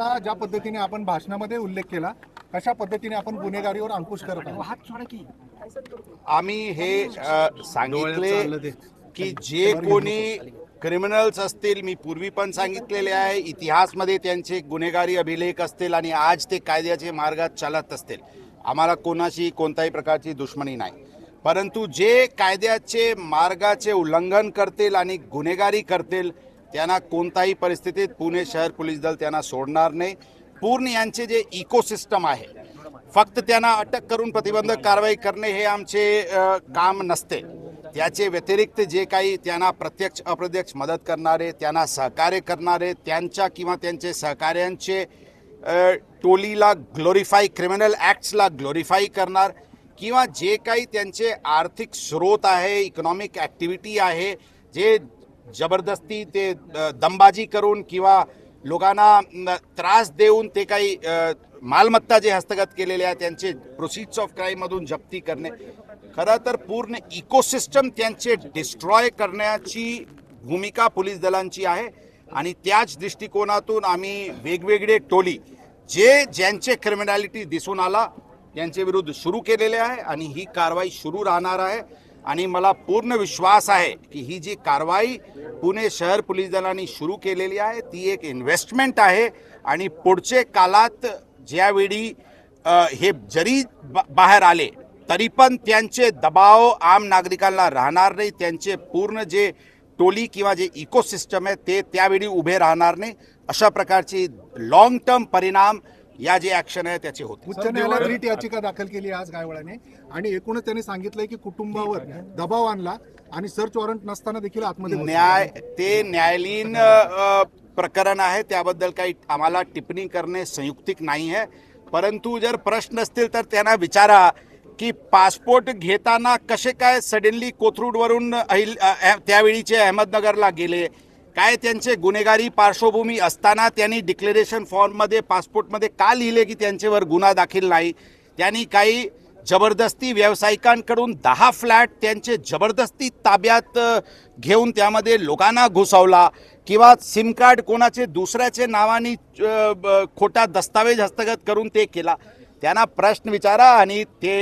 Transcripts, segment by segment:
आता ज्या पद्धतीने आपण भाषणामध्ये उल्लेख केला कशा पद्धतीने आपण गुन्हेगारीवर अंकुश करत आहोत? आम्ही हे सांगितले की जे कोणी क्रिमिनल्स असतील मी पूर्वी पण सांगितलेले आहे इतिहासमध्ये त्यांचे गुन्हेगारी अभिलेख असतील आणि आज ते कायद्याचे मार्गात चालत असतील. आम्हाला कोणाशी कोणत्याही प्रकारची दुश्मनी नाही. परंतु जे कायद्याचे मार्गाचे उल्लंघन करतील आणि गुन्हेगारी करतील त्यांना कोणताही परिस्थितीत पुणे शहर पोलीस दल त्यांना सोडणार नाही. पूर्ण यांचे जे इकोसिस्टम आहे फक्त त्यांना अटक करून प्रतिबंधक कारवाई करणे हे आमचे काम नसते. त्याचे व्यतिरिक्त जे काही त्यांना प्रत्यक्ष अप्रत्यक्ष मदत करणारे त्यांना सहकार्य करणारे त्यांच्या किंवा त्यांचे सहकार्यांचे टोलीला ग्लोरीफाय क्रिमिनल ॲक्ट्सला ग्लोरीफाय करणार किंवा जे काही त्यांचे आर्थिक स्रोत आहे इकॉनॉमिक ॲक्टिव्हिटी आहे जे जबरदस्ती ते दमबाजी करून किंवा लोकांना त्रास देऊन ते काही मालमत्ता जे हस्तगत केलेले आहे त्यांचे प्रोसिड्स ऑफ क्राईममधून जप्ती करणे. खरं तर पूर्ण इकोसिस्टम त्यांचे डिस्ट्रॉय करण्याची भूमिका पोलीस दलांची आहे आणि त्याच दृष्टिकोनातून आम्ही वेगवेगळे टोली जे ज्यांचे क्रिमिनॅलिटी दिसून आला त्यांच्या विरुद्ध सुरू केलेले आहे आणि ही कारवाई सुरू राहणार आहे. आणि मला पूर्ण विश्वास आहे की ही जी कारवाई पुणे शहर पोलीस दलांनी सुरू केलेली आहे ती एक इन्व्हेस्टमेंट आहे. आणि पुढचे काळात ज्यावेळी हे जरी बाहेर आले तरी पण त्यांचे दबाव आम नागरिकांना राहणार नाही. त्यांचे पूर्ण जे टोली किंवा जे इकोसिस्टम आहे ते त्यावेळी उभे राहणार नाही. अशा प्रकारची लॉंग टर्म परिणाम या जे ॲक्शन आहे त्याचे होते. उच्च न्यायालयात रीट याचिका दाखल केली आज गायवळाने आणि एकूणच त्यांनी सांगितलंय की कुटुंबावर दबाव आणला आणि सर्च वॉरंट नसताना देखील आतमध्ये. न्याय ते न्यायालयीन प्रकरण आहे त्याबद्दल काही आम्हाला टिप्पणी करणे संयुक्तिक नाही आहे. परंतु जर प्रश्न असतील तर त्यांना विचारा की पासपोर्ट घेताना कसे काय सडनली कोथरूडवरून अहिल त्यावेळीचे अहमदनगरला गेले? काय त्यांचे गुन्हेगारी पार्श्वभूमी असताना त्यांनी डिक्लेरेशन फॉर्ममध्ये पासपोर्टमध्ये का लिहिले की त्यांच्यावर गुन्हा दाखल नाही? त्यांनी काही जबरदस्ती व्यावसायिकांकडून दहा फ्लॅट त्यांचे जबरदस्ती ताब्यात घेऊन त्यामध्ये लोकांना घुसवला किंवा सिम कार्ड कोणाचे दुसऱ्याचे नावाने ब- खोटा दस्तावेज हस्तगत करून ते केला. त्यांना प्रश्न विचारा आणि ते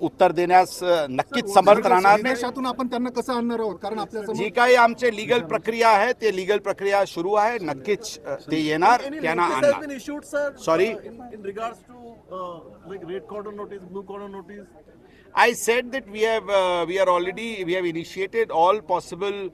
उत्तर देण्यास नक्कीच समर्थ राहणार नाही. आपण त्यांना कसं आणणार आहोत? कारण जी काही आमचे लीगल प्रक्रिया आहे ते लीगल प्रक्रिया सुरू आहे. नक्कीच ते येणार त्यांना आणणार. Sorry I said that we have we are already we have initiated all possible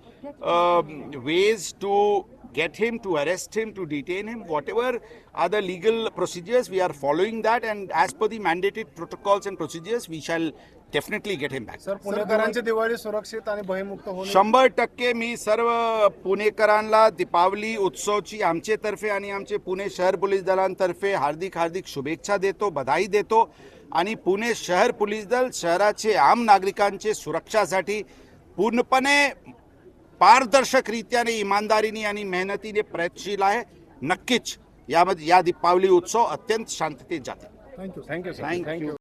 ways to get him, to arrest him, to detain him. Whatever are the legal procedures, we are following that, and as per the mandated protocols and procedures, we shall definitely get him back. Sir पुणेकरांची Diwali सुरक्षित आणि भयमुक्त होणे शंभर टक्के मी सर्व पुणेकरांना दीपावली उत्सवची आमचेतर्फे आणि आमचे पुणे शहर पोलीस दलांतर्फे हार्दिक हार्दिक शुभेच्छा देतो बधाई देतो आणि पुणे शहर पोलीस दल शहराचे आम नागरिकांचे सुरक्षासाठी पूर्णपणे पारदर्शकरित्याने इमानदारीने आणि मेहनतीने प्रयत्नशील आहे. नक्कीच यामध्ये या दीपावली उत्सव अत्यंत शांततेत जाते थँक्यू थँक्यू थँक्यू